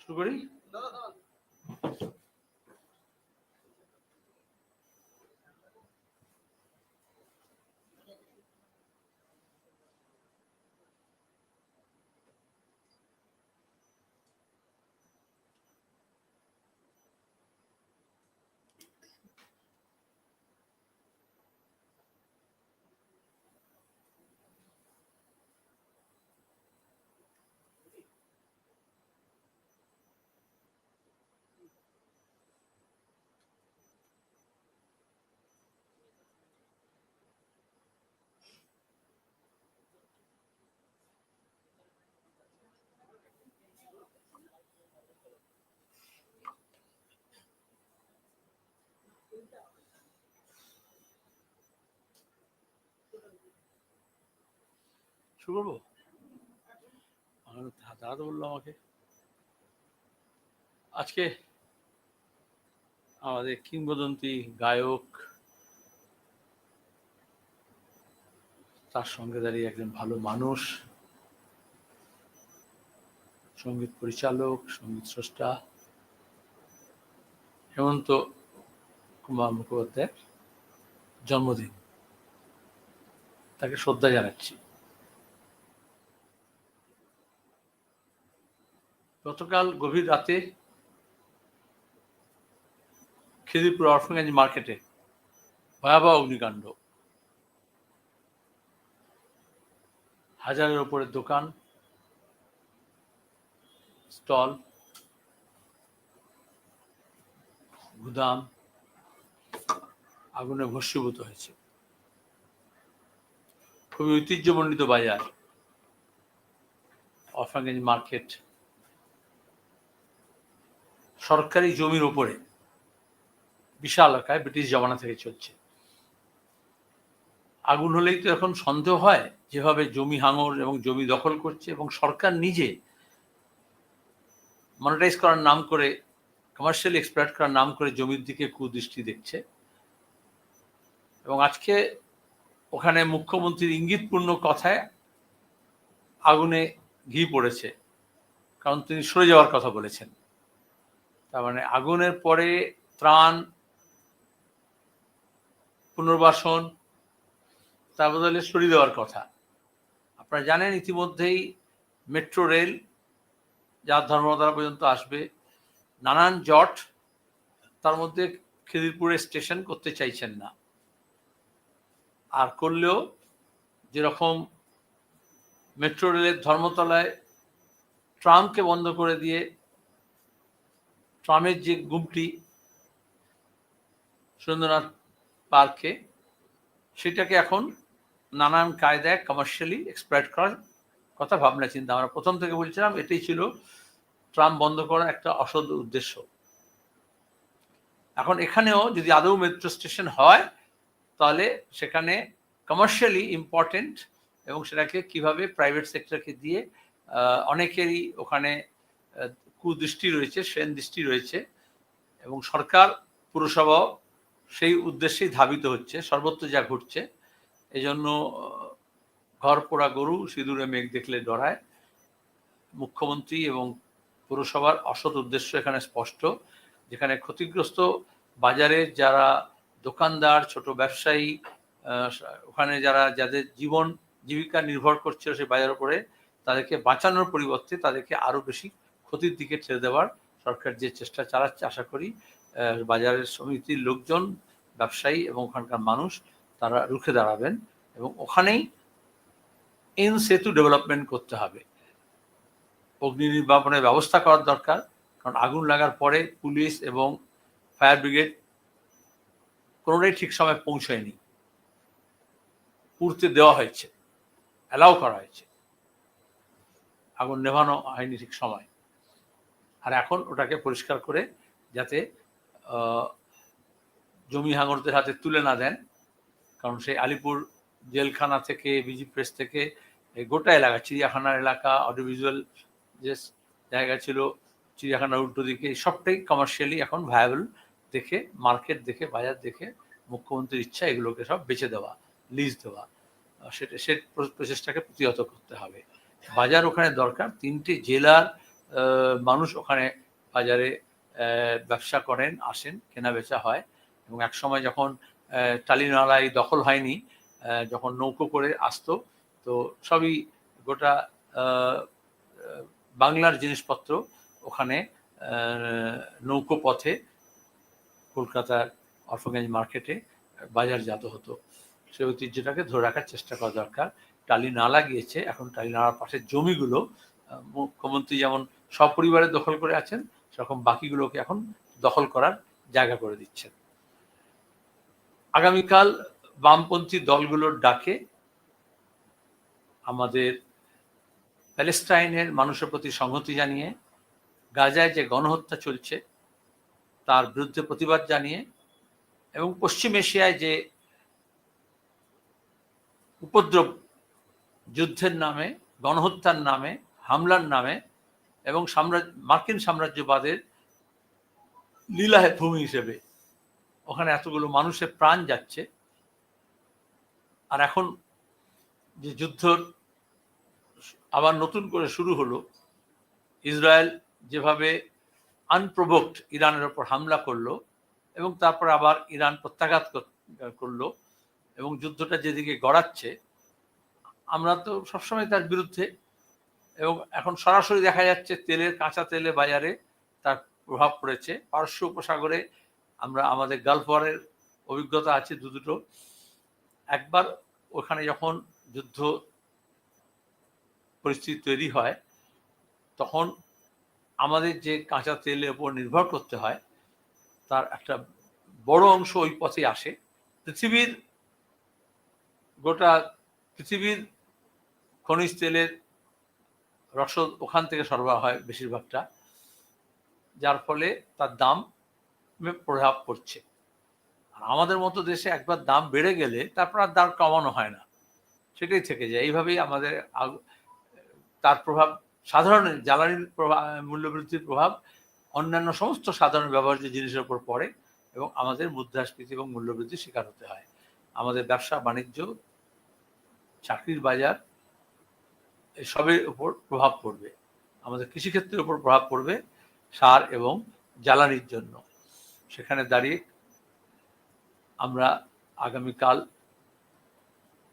শুরু করি? দাদা বলল আমাকে। আজকে আমাদের কিংবদন্তি গায়ক তার সঙ্গে দাঁড়িয়ে একজন ভালো মানুষ, সংগীত পরিচালক, সংগীত স্রষ্টা, হেমন্ত কুমার মুখোপাধ্যায়ের জন্মদিন। তাকে শ্রদ্ধা জানাচ্ছি। গতকাল গভীর রাতে খিদিরপুর অরফানগঞ্জ মার্কেটে ভয়াবহ অগ্নিকাণ্ড। হাজারের ওপরের দোকান, স্টল, গুদাম আগুনে ভস্মীভূত হয়েছে। খুবই ঐতিহ্যমণ্ডিত বাজার। অরফানগঞ্জ মার্কেট। সরকারি জমির উপরে বিশাল এলাকায় ব্রিটিশ জমানা থেকে চলছে। আগুন হলেই তো এখন সন্দেহ হয় যেভাবে জমি হাঙর এবং জমি দখল করছে এবং সরকার নিজে মনিটাইজ করার নাম করে কমার্শিয়ালি এক্সপ্লয়েট করার নাম করে জমির দিকে কুদৃষ্টি দেখছে। এবং আজকে ওখানে মুখ্যমন্ত্রীর ইঙ্গিতপূর্ণ কথায় আগুনে ঘি পড়েছে, কারণ তিনি সরে যাওয়ার কথা বলেছেন। তার মানে আগুনের পরে ত্রাণ, পুনর্বাসন, তার বদলে সরিয়ে দেওয়ার কথা। আপনারা জানেন ইতিমধ্যেই মেট্রো রেল যার ধর্মতলা পর্যন্ত আসবে, নানান জট তার মধ্যে খিদিরপুরে স্টেশন করতে চাইছেন না। আর করলেও যেরকম মেট্রো রেলের ধর্মতলায় ট্রামকে বন্ধ করে দিয়ে ট্রামের যে গুমটি সুরেন্দ্রনাথ পার্কে, সেটাকে এখন নানান কায়দায় কমার্শিয়ালি এক্সপ্লয়েট করার কথা ভাবনা চিন্তা। আমরা প্রথম থেকে বলছিলাম, এটাই ছিল ট্রাম বন্ধ করার একটা অসৎ উদ্দেশ্য। এখন এখানেও যদি আদৌ মেট্রো স্টেশন হয় তাহলে সেখানে কমার্শিয়ালি ইম্পর্টেন্ট এবং সেটাকে কীভাবে প্রাইভেট সেক্টরকে দিয়ে অনেকেরই ওখানে কুদৃষ্টি রয়েছে সেন দৃষ্টি রয়েছে এবং সরকার, পুরসভাও সেই উদ্দেশ্যেই ধাবিত হচ্ছে, সর্বত্র যা ঘটছে। এই জন্য ঘর, পোড়া, গরু, সিঁদুরে, মেঘ দেখলে ডরায়। মুখ্যমন্ত্রী এবং পুরসভার অসৎ উদ্দেশ্য এখানে স্পষ্ট। যেখানে ক্ষতিগ্রস্ত বাজারে যারা দোকানদার, ছোট ব্যবসায়ী ওখানে যারা, যাদের জীবন জীবিকা নির্ভর করছিল সেই বাজার উপরে, তাদেরকে বাঁচানোর পরিবর্তে তাদেরকে আরও বেশি ক্ষতির দিকে ঠেলে দেওয়ার সরকার যে চেষ্টা চালাচ্ছে, আশা করি বাজারের সমিতির লোকজন, ব্যবসায়ী এবং ওখানকার মানুষ তারা রুখে দাঁড়াবেন এবং ওখানেই ইন সেতু ডেভেলপমেন্ট করতে হবে। অগ্নি নির্বাপনের ব্যবস্থা করার দরকার, কারণ আগুন লাগার পরে পুলিশ এবং ফায়ার ব্রিগেড কোনোটাই ঠিক সময় পৌঁছয়নি। পুড়তে দেওয়া হয়েছে অ্যালাউ করা হয়েছে। আগুন নেভানো হয়নি ঠিক সময়। আর এখন ওটাকে পরিষ্কার করে যাতে জমি হাঙরদের হাতে তুলে না দেন, কারণ সেই আলিপুর জেলখানা থেকে, বিজি প্রেস থেকে গোটা এলাকা চিড়িয়াখানার এলাকা অডিভিজুয়াল যে জায়গা ছিল, চিড়িয়াখানার উল্টো দিকে, সবটাই কমার্শিয়ালি এখন ভায়াবল দেখে মার্কেট দেখে বাজার দেখে মুখ্যমন্ত্রীর ইচ্ছা এগুলোকে সব বেচে দেওয়া লিজ দেওয়া। সেটা সে প্রচেষ্টাকে প্রতিহত করতে হবে। বাজার ওখানে দরকার। তিনটে জেলার মানুষ ওখানে বাজারে ব্যবসা করেন আসেন কেনা বেচা হয় এবং এক সময় যখন আহ, টালিনালাই দখল হয়নি যখন নৌকো করে আসতো তো সবই গোটা বাংলার জিনিসপত্র ওখানে নৌকো পথে কলকাতার অরফগঞ্জ মার্কেটে বাজারজাত হতো। সেই ঐতিহ্যটাকে ধরে রাখার চেষ্টা করা দরকার। টালি নালা গিয়েছে এখন টালি নালার পাশের জমিগুলো মুখ্যমন্ত্রী যেমন সপরিবারে দখল করে আছেন, সেরকম বাকিগুলোকে এখন দখল করার জায়গা করে দিচ্ছেন। আগামীকাল বামপন্থী দলগুলোর ডাকে আমাদের প্যালেস্টাইনের মানুষের প্রতি সংহতি জানিয়ে গাজায় যে গণহত্যা চলছে তার বিরুদ্ধে প্রতিবাদ জানিয়ে এবং পশ্চিম এশিয়ায় যে উপদ্রব যুদ্ধের নামে, গণহত্যার নামে, হামলার নামে এবং সাম্রাজ্য, মার্কিন সাম্রাজ্যবাদের লীলায় ভূমি হিসেবে ওখানে এতগুলো মানুষের প্রাণ যাচ্ছে। আর এখন যে যুদ্ধ আবার নতুন করে শুরু হলো, ইসরায়েল যেভাবে আনপ্রভোক্ট ইরানের ওপর হামলা করল এবং তারপর আবার ইরান প্রত্যাঘাত কর- করল এবং যুদ্ধটা যেদিকে গড়াচ্ছে, আমরা তো সবসময় তার বিরুদ্ধে এবং এখন সরাসরি দেখা যাচ্ছে তেলের কাঁচা তেলে বাজারে তার প্রভাব পড়েছে। পারস্য উপসাগরে আমরা আমাদের গালফ ওয়ারের অভিজ্ঞতা আছে দু দুটো। একবার ওখানে যখন যুদ্ধ পরিস্থিতি তৈরি হয়, তখন আমাদের যে কাঁচা তেলের উপর নির্ভর করতে হয়, তার একটা বড় অংশ ওই পথে আসে। পৃথিবীর গোটা পৃথিবীর খনিজ তেলের রসদ ওখান থেকে সরবরাহ হয় বেশিরভাগটা, যার ফলে তার দাম প্রভাব পড়ছে। আর আমাদের মতো দেশে একবার দাম বেড়ে গেলে তারপর আর দাম কমানো হয় না। সেটাই থেকে যায়। এইভাবেই আমাদের তার প্রভাব সাধারণ জ্বালানির প্রভাব মূল্যবৃদ্ধির প্রভাব অন্যান্য সমস্ত সাধারণ ব্যবহার্য জিনিসের উপর পড়ে এবং আমাদের মুদ্রাস্ফীতি এবং মূল্যবৃদ্ধির শিকার হতে হয়। আমাদের ব্যবসা, বাণিজ্য, চাকরির বাজার সবের উপর প্রভাব পড়বে। আমাদের কৃষিক্ষেত্রের উপর প্রভাব পড়বে সার এবং জ্বালানির জন্য। সেখানে দাঁড়িয়ে আমরা আগামীকাল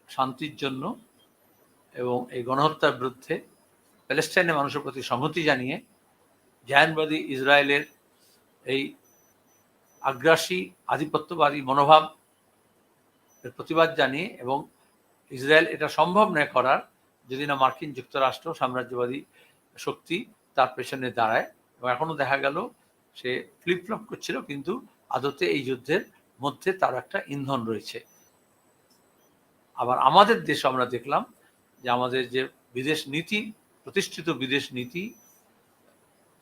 শান্তির জন্য এবং এই গণহত্যার বিরুদ্ধে প্যালেস্টাইনের মানুষের প্রতি সংহতি জানিয়ে জায়নবাদী ইসরায়েলের এই আগ্রাসী, আধিপত্যবাদী মনোভাব প্রতিবাদ জানিয়ে এবং ইসরায়েল এটা সম্ভব নয় করার, যদি না মার্কিন যুক্তরাষ্ট্র সাম্রাজ্যবাদী শক্তি তার পেছনে দাঁড়ায়। এবং এখনও দেখা গেল সে ফ্লিপফ্লপ করছিল, কিন্তু আদতে এই যুদ্ধের মধ্যে তার একটা ইন্ধন রয়েছে। আবার আমাদের দেশে আমরা দেখলাম যে আমাদের যে বিদেশ নীতি প্রতিষ্ঠিত বিদেশ নীতি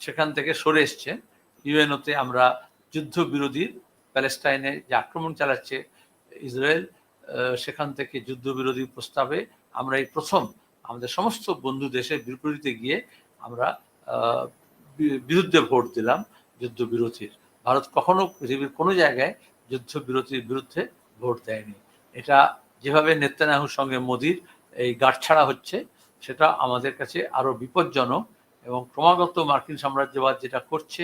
সেখান থেকে সরে এসছে। ইউএনওতে আমরা যুদ্ধ বিরোধীর প্যালেস্টাইনে যে আক্রমণ চালাচ্ছে ইসরায়েল সেখান থেকে যুদ্ধবিরোধী প্রস্তাবে আমরা এই প্রথম আমাদের সমস্ত বন্ধু দেশের বিপরীতে গিয়ে আমরা বিরুদ্ধে ভোট দিলাম যুদ্ধবিরতির। ভারত কখনো পৃথিবীর কোনো জায়গায় যুদ্ধবিরতির বিরুদ্ধে ভোট দেয়নি। এটা যেভাবে নেতানাহুর সঙ্গে মোদির এই গাঁটছাড়া হচ্ছে সেটা আমাদের কাছে আরও বিপজ্জনক এবং ক্রমাগত মার্কিন সাম্রাজ্যবাদ যেটা করছে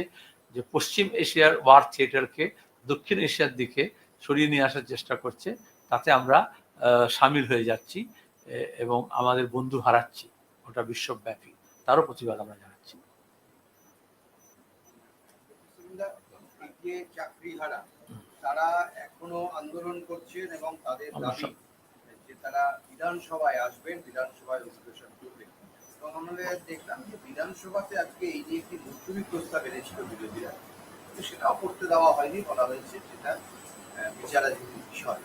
যে পশ্চিম এশিয়ার ওয়ার থিয়েটারকে দক্ষিণ এশিয়ার দিকে সরিয়ে নিয়ে আসার চেষ্টা করছে তাতে আমরা সামিল হয়ে যাচ্ছি এবং আমাদের বন্ধু হারাচ্ছি ওটা বিশ্বব্যাপী। তারও প্রতিবাদ আমরা জানাচ্ছি। যে চাকরিহারা তারা এখনও আন্দোলন করছেন এবং তাদের দাবি তারা বিধানসভায় আসবেন, বিধানসভায় অধিবেশন করবেন। এবং আমাদের দেখলাম যে বিধানসভাতে আজকে এই যে একটি মুলতবি প্রস্তাব এনেছিল বিরোধীরা। কিন্তু সেটাও করতে দেওয়া হয়নি, বলা হয়েছে সেটা বিচারাধীন বিষয়।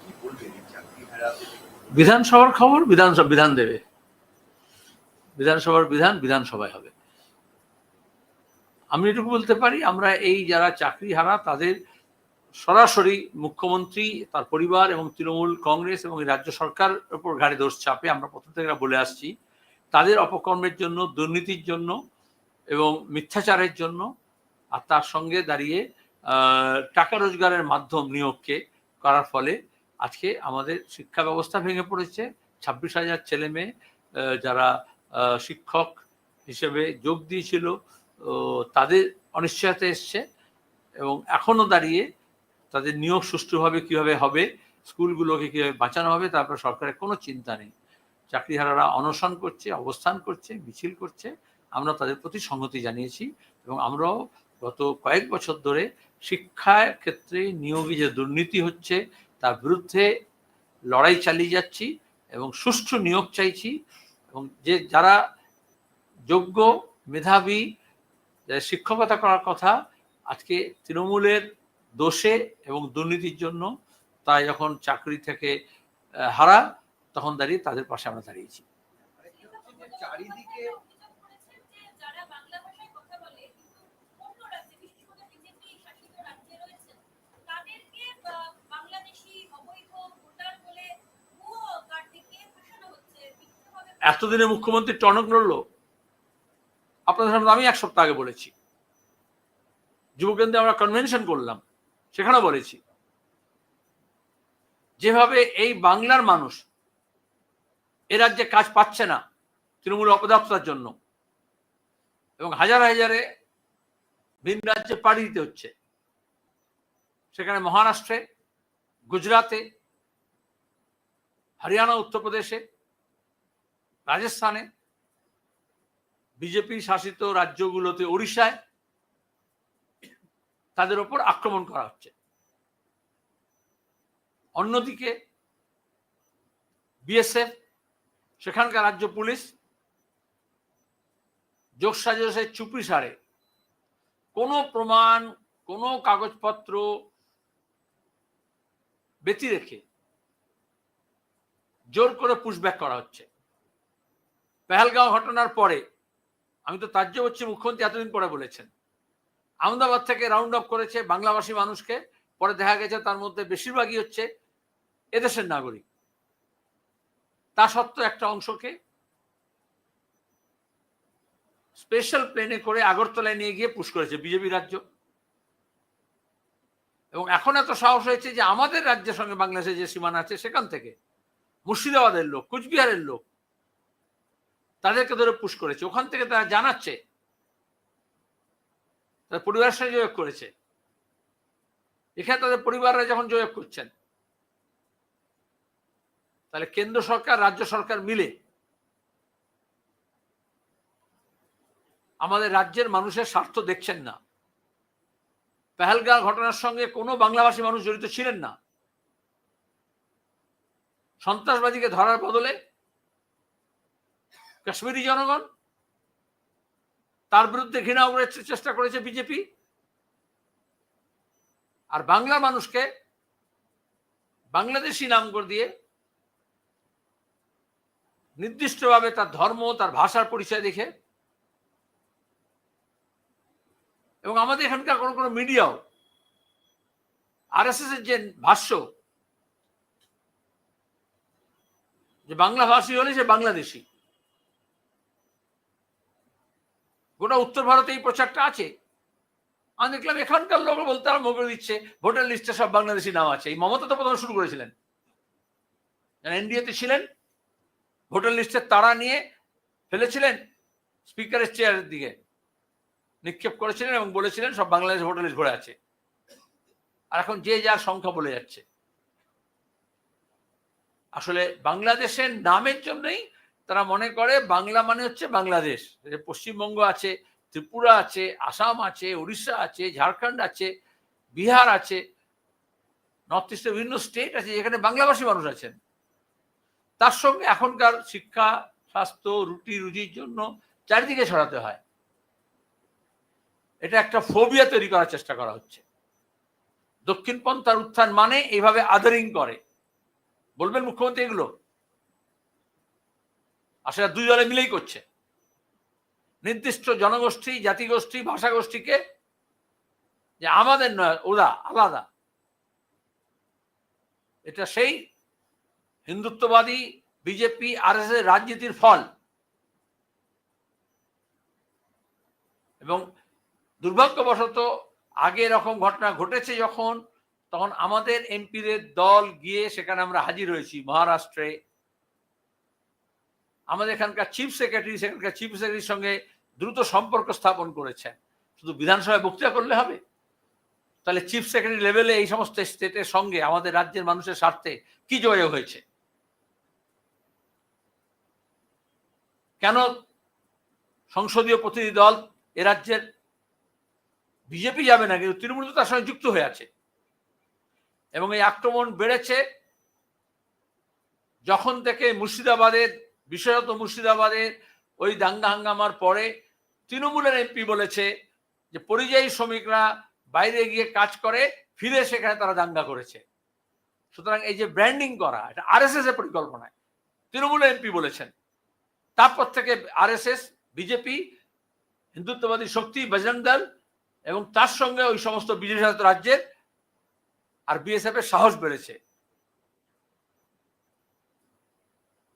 কি বলবেন এই চাকরিহারাদের বিধানসভার খবর বিধানসভা, বিধান দেবে। বিধানসভার বিধান বিধানসভায় হবে। আমি এটুকু বলতে পারি, আমরা এই যারা চাকরি হারা, তাদের সরাসরি মুখ্যমন্ত্রী, তার পরিবার এবং তৃণমূল কংগ্রেস এবং রাজ্য সরকার উপর ঘাড়ে দোষ চাপে আমরা প্রথম থেকে বলে আসছি, তাদের অপকর্মের জন্য, দুর্নীতির জন্য এবং মিথ্যাচারের জন্য আর তার সঙ্গে দাঁড়িয়ে টাকা রোজগারের মাধ্যম নিয়োগকে করার ফলে আজকে আমাদের শিক্ষা ব্যবস্থা ভেঙে পড়েছে। ছাব্বিশ হাজার ছেলে মেয়ে যারা শিক্ষক হিসেবে যোগ দিয়েছিল তাদের অনিশ্চয়তা এসছে এবং এখনও দাঁড়িয়ে তাদের নিয়োগ সুষ্ঠুভাবে কীভাবে হবে, স্কুলগুলোকে কীভাবে বাঁচানো হবে, তারপর সরকারের কোনো চিন্তা নেই। চাকরিহারারা অনশন করছে, অবস্থান করছে, মিছিল করছে। আমরা তাদের প্রতি সংহতি জানিয়েছি এবং আমরাও গত কয়েক বছর ধরে শিক্ষার ক্ষেত্রে নিয়োগে যে দুর্নীতি হচ্ছে, তার বিরুদ্ধে লড়াই চালিয়ে যাচ্ছি এবং সুষ্ঠু নিয়োগ চাইছি এবং যে যারা যোগ্য মেধাবী শিক্ষকতা করার কথা, আজকে তৃণমূলের দোষে এবং দুর্নীতির জন্য তাই যখন চাকরি থেকে হারা তখন দাঁড়িয়ে তাদের পাশে আমরা দাঁড়িয়েছি। চারিদিকে এতদিনে মুখ্যমন্ত্রী টনক নড়ল। আপনাদের সামনে আমি এক সপ্তাহ আগে বলেছি। যুবকেন্দ্রে আমরা কনভেনশন করলাম। সেখানে বলেছি। যেভাবে এই বাংলার মানুষ এ রাজ্যে কাজ পাচ্ছে না তৃণমূল অপদার্থতার জন্য, এবং হাজার হাজারে ভিন রাজ্যে পাড়ি দিতে হচ্ছে। সেখানে মহারাষ্ট্রে, গুজরাতে, হরিয়ানা, উত্তরপ্রদেশে, রাজস্থানে, বিজেপি শাসিত রাজ্যগুলোতে, ওড়িশায় তাদের ওপর আক্রমণ করা হচ্ছে। অন্যদিকে বিএসএফ, সেখানকার রাজ্য পুলিশ যোগসাজসের চুপি সারে। কোনো প্রমাণ, কোনো কাগজপত্র ব্যতি রেখে জোর করে পুশব্যাক করা হচ্ছে। পেহেলগাঁও ঘটনার পরে, আমি তো তাজ্য হচ্ছে মুখ্যমন্ত্রী এতদিন পরে বলেছেন আহমেদাবাদ থেকে রাউন্ড আপ করেছে বাংলাভাষী মানুষকে। পরে দেখা গেছে তার মধ্যে বেশিরভাগই হচ্ছে এদেশের নাগরিক। তা সত্ত্বেও একটা অংশকে স্পেশাল প্লেনে করে আগরতলায় নিয়ে গিয়ে পুশ করেছে বিজেপি রাজ্য। এবং এখন এত সাহস হয়েছে যে আমাদের রাজ্যের সঙ্গে বাংলাদেশের যে সীমানা আছে সেখান থেকে মুর্শিদাবাদের লোক, কুচবিহারের লোক, তাদেরকে ধরে পুশ করেছে। ওখান থেকে তারা জানাচ্ছে তাদের পরিবারের সঙ্গে যোগাযোগ করেছে। এখানে তাদের পরিবাররা যখন যোগাযোগ করছেন, তাহলে কেন্দ্র সরকার, রাজ্য সরকার মিলে আমাদের রাজ্যের মানুষের স্বার্থ দেখছেন না। পেহেলগাঁও ঘটনার সঙ্গে কোনো বাংলাভাষী মানুষ জড়িত ছিলেন না। সন্ত্রাসবাদীকে ধরার বদলে কাশ্মীরি জনগণ তার বিরুদ্ধে ঘৃণা উগড়ে চেষ্টা করেছে বিজেপি। আর বাংলা মানুষকে বাংলাদেশি নাম করে দিয়ে নির্দিষ্টভাবে তার ধর্ম, তার ভাষার পরিচয় দেখে এবং আমাদের এখানকার কোনো কোনো মিডিয়াও আর এস এর যে ভাষ্য যে বাংলা ভাষী হলে সে বাংলাদেশি। গোটা উত্তর ভারতে এই প্রচারটা আছে? আমি দেখলাম এখানকার লোক বলতে আরম্ভ করে দিচ্ছে, ভোটার লিস্টে সব বাংলাদেশি নাম আছে। এই মমতা তো প্রথমে শুরু করেছিলেন। এনডিএতে ছিলেন, ভোটার লিস্টের তারা নিয়ে ফেলেছিলেন স্পিকারের চেয়ারের দিকে। নিক্ষেপ করেছিলেন এবং বলেছিলেন সব বাংলাদেশ ভোটার লিস্ট ভরে আছে। আর এখন যে যার সংখ্যা বলে যাচ্ছে। আসলে বাংলাদেশের নামের জন্যই তারা মনে করে বাংলা মানে হচ্ছে বাংলাদেশ। পশ্চিমবঙ্গ আছে, ত্রিপুরা আছে, আসাম আছে, উড়িষ্যা আছে, ঝাড়খণ্ড আছে, বিহার আছে নর্থ ইস্টের বিভিন্ন স্টেট আছে যেখানে বাংলাভাষী মানুষ আছেন। তার সঙ্গে এখনকার শিক্ষা, স্বাস্থ্য, রুটি, রুজির জন্য চারিদিকে ছড়াতে হয়। এটা একটা ফোবিয়া তৈরি করার চেষ্টা করা হচ্ছে। দক্ষিণপন্থার উত্থান মানে এইভাবে আদারিং করে। বলবেন মুখ্যমন্ত্রী এগুলো? আসলে দুই দলে মিলেই করছে। নির্দিষ্ট জনগোষ্ঠী, জাতিগোষ্ঠী, ভাষাগোষ্ঠীকে যে আমাদের নয়, ওরা আলাদা। এটা সেই হিন্দুত্ববাদী, বিজেপি আর এস রাজনীতির ফল। এবং দুর্ভাগ্যবশত আগে এরকম ঘটনা ঘটেছে যখন, তখন আমাদের এমপিদের দল গিয়ে সেখানে আমরা হাজির হয়েছি মহারাষ্ট্রে। আমাদের এখানকার চিফ সেক্রেটারি সেখানকার চিফ সেক্রেটারির সঙ্গে দ্রুত সম্পর্ক স্থাপন করেছেন। শুধু বিধানসভায় বক্তৃতা করলে হবে? তাহলে চিফ সেক্রেটারি লেভেলে এই সমস্ত স্টেটের সঙ্গে আমাদের রাজ্যের মানুষের স্বার্থে কি যোগাযোগ হয়েছে? কেন সংসদীয় প্রতিনিধি দল এ রাজ্যের বিজেপি যাবে না, কিন্তু তৃণমূল তো তার সঙ্গে যুক্ত হয়ে আছে। এবং এই আক্রমণ বেড়েছে যখন থেকে মুর্শিদাবাদের বিশেষত মুর্শিদাবাদের ওই দাঙ্গা হাঙ্গামার পরে তৃণমূলের এমপি বলেছে যে পরিযায়ী শ্রমিকরা বাইরে গিয়ে কাজ করে, ফিরে সেখানে তারা দাঙ্গা করেছে। সুতরাং এই যে ব্র্যান্ডিং করা, এটা আর এস এর পরিকল্পনায় তৃণমূলের এমপি বলেছেন। তারপর থেকে আরএসএস বিজেপি হিন্দুত্ববাদী শক্তি, বজরং দল এবং তার সঙ্গে ওই সমস্ত বিজেপি রাজ্যের আর বিএসএফ এর সাহস বেড়েছে।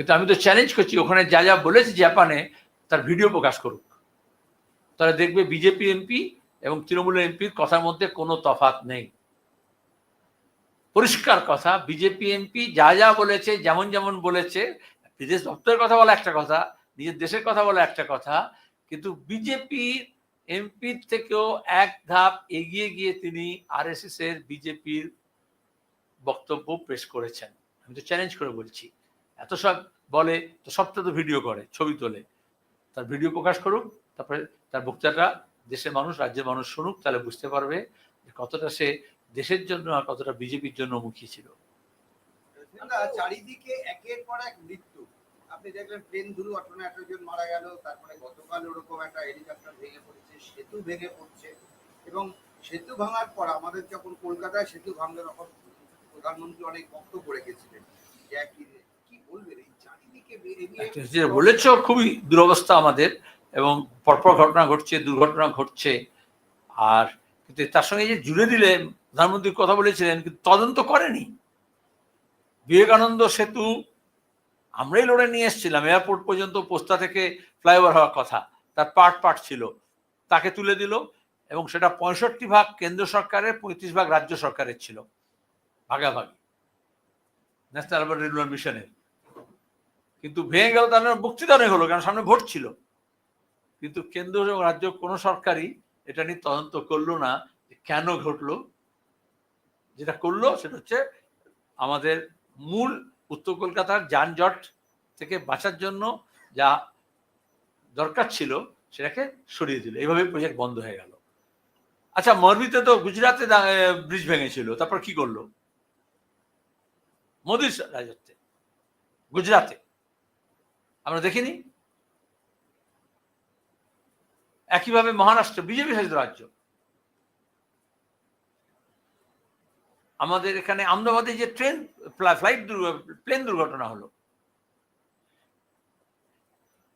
কিন্তু আমি তো চ্যালেঞ্জ করছি, ওখানে যা যা বলেছে জাপানে তার ভিডিও প্রকাশ করুক। তাহলে দেখবে বিজেপি এমপি এবং তৃণমূলের এমপির কথার মধ্যে কোনো তফাৎ নেই। পরিষ্কার কথা বিজেপি এমপি যা যা বলেছে, যেমন যেমন বলেছে, বিদেশ দপ্তরের কথা বলা একটা কথা, নিজের দেশের কথা বলা একটা কথা, কিন্তু বিজেপির এমপির থেকেও এক ধাপ এগিয়ে গিয়ে তিনি আরএসএস এর বিজেপির বক্তব্য পেশ করেছেন। আমি তো চ্যালেঞ্জ করে বলছি। এত সব বলে, তো সবটা তো ভিডিও করে, ছবি তোলে। তার ভিডিও প্রকাশ করুক, তারপরে তার বক্তৃতাটা দেশের মানুষ, রাজ্যের মানুষ শুনুক, তাহলে বুঝতে পারবে যে কতটা সে দেশের জন্য আর কতটা বিজেপির জন্য মুখী ছিল। চারিদিকে একের পর এক মৃত্যু। আপনি দেখলেন প্লেন দুর্ঘটনা এত জন মারা গেল, তারপরে গতকাল ওরকম একটা হেলিকপ্টার ভেঙে পড়েছে, সেতু ভেঙে পড়ছে। এবং সেতু ভাঙার পর আমাদের যখন কলকাতায় সেতু ভাঙলে তখন প্রধানমন্ত্রী অনেক বক্তব্য রেখেছিলেন যে একই বলেছ, খুবই দুরবস্থা আমাদের এবং পরপর ঘটনা ঘটছে, দুর্ঘটনা ঘটছে। আর কিন্তু তার সঙ্গে যে জুড়ে দিলে প্রধানমন্ত্রী কথা বলেছিলেন, কিন্তু তদন্ত করেনি। বিবেকানন্দ সেতু, আমরাই লড়ে নিয়ে এসেছিলাম। এয়ারপোর্ট পর্যন্ত পোস্তা থেকে ফ্লাইওভার হওয়ার কথা। তার পার্ট পার্ট ছিল। তাকে তুলে দিল এবং সেটা পঁয়ষট্টি ভাগ কেন্দ্র সরকারের, পঁয়ত্রিশ ভাগ রাজ্য সরকারের ছিল। ভাগাভাগি। ন্যাশনাল আরবান রেগুলার মিশনের কিন্তু ভেঙে গেল, তার বক্তৃতা অনেক হলো, কারণ সামনে ভোট ছিল। কিন্তু কেন্দ্র এবং রাজ্য কোনো সরকারই এটা নিয়ে তদন্ত করল না যে কেন ঘটলো। যেটা করল সেটা হচ্ছে আমাদের মূল উত্তর কলকাতার যানজট থেকে বাঁচার জন্য যা দরকার ছিল, সেটাকে সরিয়ে দিল। এইভাবে প্রজেক্ট বন্ধ হয়ে গেল। আচ্ছা মরবিতে তো গুজরাতে ব্রিজ ভেঙেছিল। তারপর কি করল? মোদির রাজত্বে। গুজরাতে আমরা দেখিনি। একইভাবে মহারাষ্ট্র, বিজেপি শাসিত রাজ্য। আমাদের এখানে আমদাবাদে যে ট্রেন ফ্লাইট প্লেন দুর্ঘটনা হলো।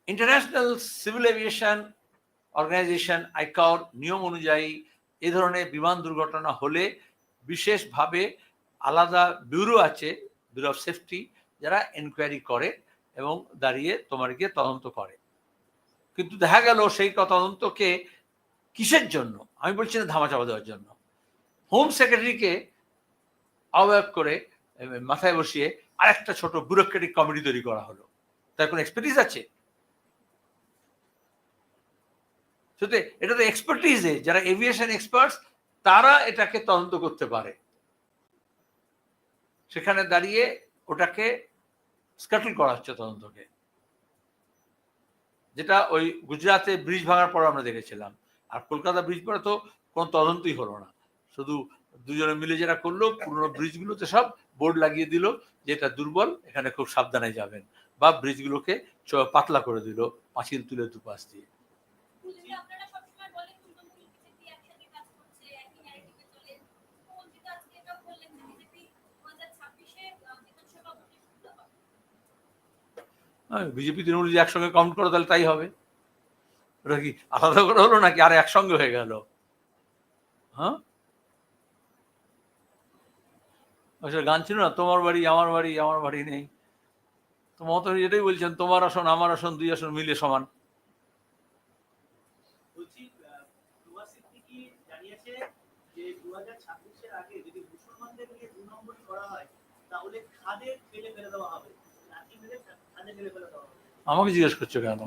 ইন্টারন্যাশনাল সিভিল এভিয়েশন অর্গানাইজেশন আইকাওর নিয়ম অনুযায়ী এ ধরনের বিমান দুর্ঘটনা হলে বিশেষভাবে আলাদা ব্যুরো আছে, ব্যুরো অফ সেফটি, যারা এনকোয়ারি করে। এবং দাঁড়িয়ে তোমার গিয়ে তদন্ত করে। কিন্তু দেখা গেল সেই তদন্তকে কিসের জন্য? আমি বলছি না ধামাচাপা দেওয়ার জন্য। হোম সেক্রেটারিকে আহ্বায়ক করে মাথায় বসিয়ে আরেকটা ছোট ব্যুরোক্রেটিক কমিটি তৈরি করা হলো। তার কোনো এক্সপার্টিস আছে? এটা তো এক্সপার্টিজে যারা এভিয়েশন এক্সপার্টস তারা এটাকে তদন্ত করতে পারে। সেখানে দাঁড়িয়ে ওটাকে স্কাটল করা হচ্ছে তদন্তকে। যেটা ওই গুজরাতে ব্রিজ ভাঙার পর আমরা দেখেছিলাম। আর কলকাতা ব্রিজ পরে তো কোনো তদন্তই হলো না। শুধু দুজনে মিলে যেটা করল, পুরোনো ব্রিজগুলোতে সব বোর্ড লাগিয়ে দিল যেটা দুর্বল, এখানে খুব সাবধানে যাবেন। বা ব্রিজগুলোকে পাতলা করে দিল, পাঁচিল তুলে দুপাশ দিয়ে। বিজেপি, তৃণমূল যদি একসঙ্গে কাউন্ট করে, তাহলে তাই হবে। ওটা কি আলাদা করে হলো নাকি আর একসঙ্গে হয়ে গেল? হ্যাঁ? আচ্ছা গান ছিল না? তোমার বাড়ি, আমার বাড়ি আমার বাড়ি নেই। তো মমতা এটাই বলছেন, তোমার আসন, আমার আসন, দুই আসন মিলে সমান। হয়, তাহলে ফেলে ফেলে দেওয়া হবে। আমাকে জিজ্ঞেস করছ কেন?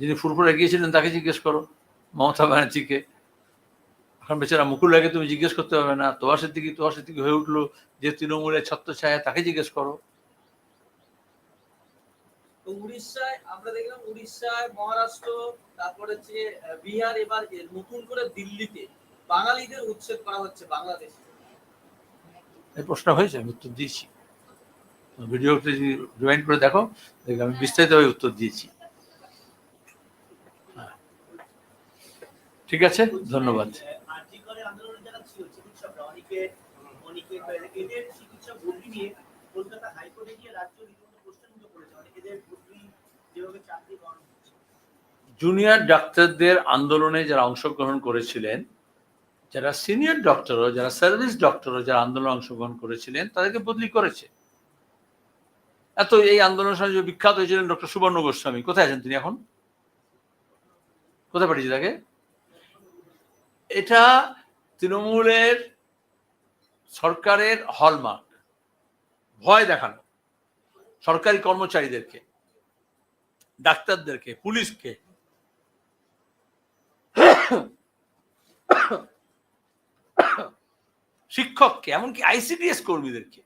যিনি ফুরফুরে গিয়েছিলেন তাকে জিজ্ঞেস করো মমতা ব্যানার্জিকে। এখন বেচারা মুকুল লাগে তুমি জিজ্ঞেস করতে হবে না তোয়া সিদ্দিকি তোয়া সিদ্দিকি হয়ে উঠল যে তৃণমূলের ছত্র ছায়া তাকে জিজ্ঞেস করো। তো উড়িষ্যায় আমরা দেখলাম উড়িষ্যায় মহারাষ্ট্র তারপরে হচ্ছে বিহার এবার নতুন করে দিল্লিতে বাঙালিদের উচ্ছেদ করা হচ্ছে বাংলাদেশে। এই প্রশ্ন হয়েছে আমি উত্তর দিয়েছি। ভিডিওতে যদি রিমাইন্ড করে দেখো। দেখবে আমি বিস্তারিতভাবে উত্তর দিয়েছি। হ্যাঁ। ঠিক আছে? ধন্যবাদ। জুনিয়র ডাক্তারদের আন্দোলনে যারা অংশগ্রহণ করেছিলেন, যারা সিনিয়র ডক্টরও যারা সার্ভিস ডক্টরও যারা আন্দোলনে অংশগ্রহণ করেছিলেন, তাদেরকে বদলি করেছে। এত এই আন্দোলনের সঙ্গে যে বিখ্যাত হয়েছিলেন ডক্টর সুবর্ণ গোস্বামী। কোথায় আছেন তিনি এখন? কোথায় পাঠিয়েছে তাকে? এটা তৃণমূলের সরকারের হলমার্ক। ভয় দেখানো। সরকারি কর্মচারীদেরকে, ডাক্তারদেরকে, পুলিশকে। শিক্ষককে, এমনকি আইসিডিএস কর্মীদেরকে।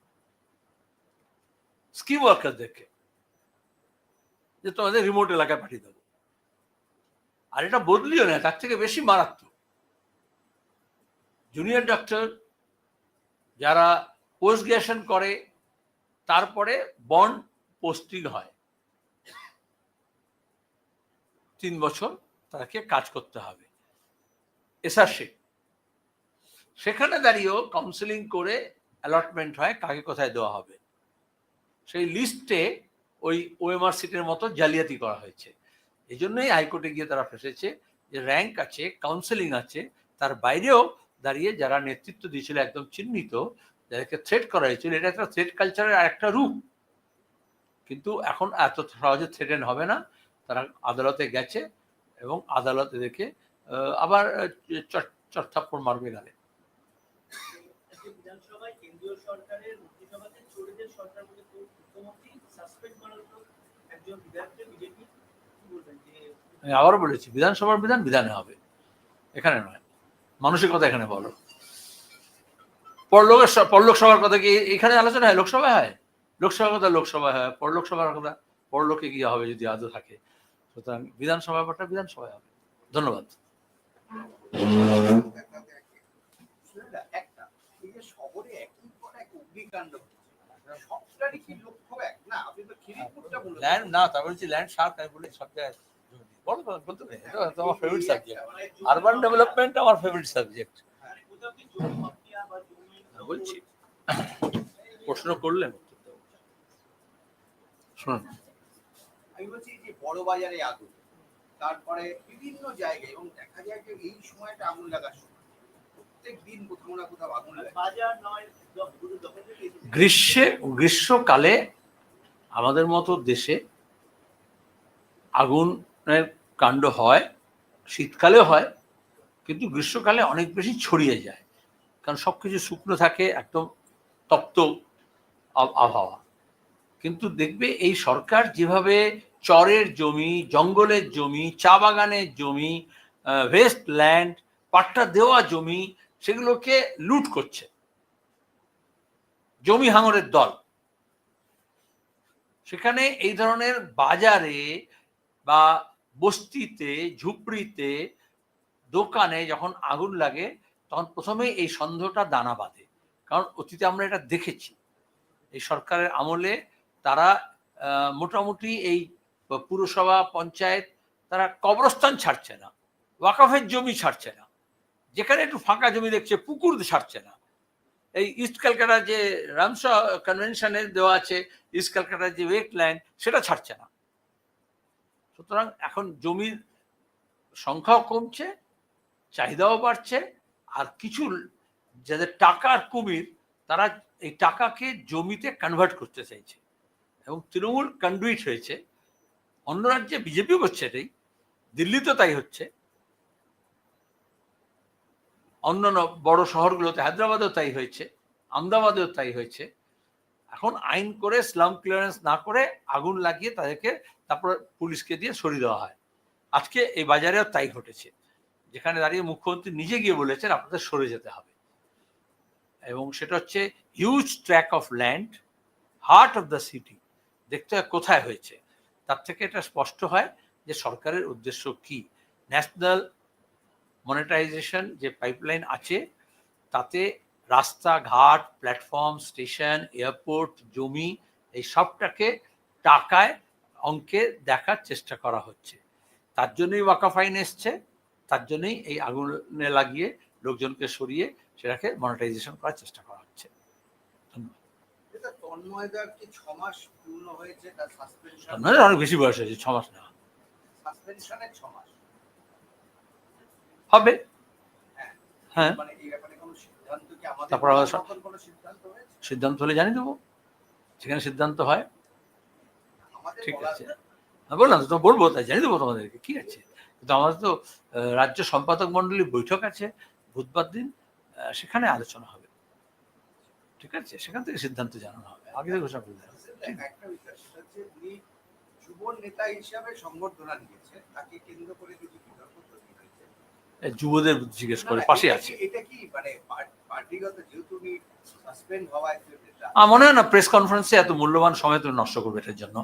স্কিম ওয়ার্কারদেরকে যে তোমাদের রিমোট এলাকায় পাঠিয়ে দেবো। আর এটা বদলিও না, তার থেকে বেশি মারাত্মক। জুনিয়র ডক্টর যারা পোস্ট গ্রাজুয়েশন করে, তারপরে বন্ড পোস্টিং হয়। তিন বছর তাকে কাজ করতে হবে। এসআরশিপ সেখানে দাঁড়িয়েও কাউন্সিলিং করে অ্যালটমেন্ট হয়, কাকে কোথায় দেওয়া হবে। সেই লিস্টে ওই ওএমআর সিটের মতো জালিয়াতি করা হয়েছে। এই জন্যই হাইকোর্টে গিয়ে তারা ফেসেছে যে র্যাঙ্ক আছে কাউন্সেলিং আছে, তার বাইরেও দাঁড়িয়ে যারা নেতৃত্ব দিয়েছিল একদম চিহ্নিত, যাদেরকে থ্রেট করা হয়েছিল, এটা একটা থ্রেট কালচারের আরেকটা রূপ। কিন্তু এখন এত সহজে থ্রেটেন হবে না, তারা আদালতে গেছে এবং আদালত এদেরকে আবার চটথাপ্পড় মারবে গালে। সরকারের সরকার আমি আবারও বলেছি বিধানসভার বিধান বিধানে হবে। এখানে নয়। মানুষের কথা এখানে বলো। পরলোকের পরলোক সভার কথা কি এখানে আলোচনা হয়? লোকসভায় হয়? লোকসভার কথা লোকসভায় হয়। পরলোক সভার কথা পরলোকে গিয়ে হবে যদি আদৌ থাকে। সুতরাং বিধানসভা ব্যাপারটা বিধানসভায় হবে। ধন্যবাদ। হচ্ছে, সবটারই কি লক্ষ্য এক। না আপনি তো খিরিপুরটা বললেন ল্যান্ড না তারপর হচ্ছে ল্যান্ড শার্ক আমি বলি সব জায়গায় বলো বলো, বলতে নেই এটা আমার ফেভারিট সাবজেক্ট আরবান ডেভেলপমেন্ট আমার ফেভারিট সাবজেক্ট জমি বলছি। প্রশ্ন করলেন উত্তর দেবো। শুনুন। আমি বলছি যে বড় বাজারে আগুন তারপরে বিভিন্ন জায়গায় এবং দেখা যায় যে এই সময়টা আগুন লাগার সময়। গ্রীষ্মে গ্রীষ্মকালে আমাদের মতো দেশে আগুনের কাণ্ড হয় শীতকালেও হয় কিন্তু গ্রীষ্মকালে অনেক বেশি ছড়িয়ে যায়। কারণ সব কিছু শুকনো থাকে একদম তপ্ত আব- আবহাওয়া। কিন্তু দেখবে এই সরকার যেভাবে চরের জমি জঙ্গলের জমি চা বাগানের জমি ওয়েস্ট ল্যান্ড পাট্টা দেওয়া জমি সেগুলোকে লুট করছে। জমি হাঙরের দল। সেখানে এই ধরনের বাজারে বা বস্তিতে, ঝুপড়িতে, দোকানে যখন আগুন লাগে, তখন প্রথমে এই সন্দেহটা দানা বাঁধে। কারণ অতীতে আমরা এটা দেখেছি। এই সরকারের আমলে তারা মোটামুটি এই পুরসভা পঞ্চায়েত তারা কবরস্থান ছাড়ছে না, ওয়াকাফের জমি ছাড়ছে না। যেখানে একটু ফাঁকা জমি দেখছে, পুকুর ছাড়ছে না। এই ইস্ট ক্যালকাটা যে রামসা কনভেনশনে দেওয়া আছে ইস্ট ক্যালকাটার যে ওয়েট ল্যান্ড সেটা ছাড়ছে না। সুতরাং এখন জমির সংখ্যাও কমছে, চাহিদাও বাড়ছে, আর কিছু যাদের টাকার কুমির, তারা এই টাকাকে জমিতে কনভার্ট করতে চাইছে। এবং তৃণমূল কনডুইট হয়েছে। অন্য রাজ্যে বিজেপিও করছে এটাই, দিল্লিতেও তাই হচ্ছে। অন্যান্য বড় শহরগুলোতে, হায়দ্রাবাদেও তাই হয়েছে, আহমেদাবাদেও তাই হয়েছে। এখন আইন করে স্লাম ক্লিয়ারেন্স না করে আগুন লাগিয়ে তাদেরকে তারপর পুলিশকে দিয়ে সরিয়ে দেওয়া হয়। আজকে এই বাজারেও তাই ঘটেছে। যেখানে দাঁড়িয়ে মুখ্যমন্ত্রী নিজে গিয়ে বলেছেন, আপনাদের সরে যেতে হবে। এবং সেটা হচ্ছে huge track of land heart of the city দেখতে হয় কোথায় হয়েছে। তার থেকে এটা স্পষ্ট হয় যে সরকারের উদ্দেশ্য কি? ন্যাশনাল মনিটাইজেশন যে পাইপলাইন আছে তাতে রাস্তাঘাট প্ল্যাটফর্ম স্টেশন এয়ারপোর্ট জমি এই সবটাকে টাকায় অঙ্কে দেখার চেষ্টা করা হচ্ছে। তার জন্যই ওয়াকা ফাইন এসছে তার জন্যই এই আগুনে লাগিয়ে লোকজনকে সরিয়ে সেটাকে মনিটাইজেশন করার চেষ্টা করা হচ্ছে। অনেক বেশি বয়স হয়েছে ছ মাস না। সাসপেনশনের ছ মাস। হবে। হ্যাঁ। মানে আমাদের তারপর সিদ্ধান্ত হলে জানিয়ে দেবো। সেখানে সিদ্ধান্ত হয়। ঠিক আছে। বললাম তো বলব তাই জানিয়ে দেবো তোমাদেরকে। কি আছে? কিন্তু আমাদের তো রাজ্য সম্পাদক মন্ডলীর বৈঠক আছে। বুধবার দিন সেখানে আলোচনা হবে। ঠিক আছে? সেখান থেকে সিদ্ধান্ত জানানো হবে। আগে থেকে ঘোষণা করে যুব নেতা হিসাবে সংবর্ধনা নিয়েছেন তাকে কেন্দ্র করে কিছু বিতর্ক তৈরি হয়েছে এই যুবদের জিজ্ঞেস করে পাশে আছে কি- এটা কি মানে আমার মনে হয় না প্রেস কনফারেন্সে এত মূল্যবান সময় তুমি নষ্ট করবে এটার জন্য।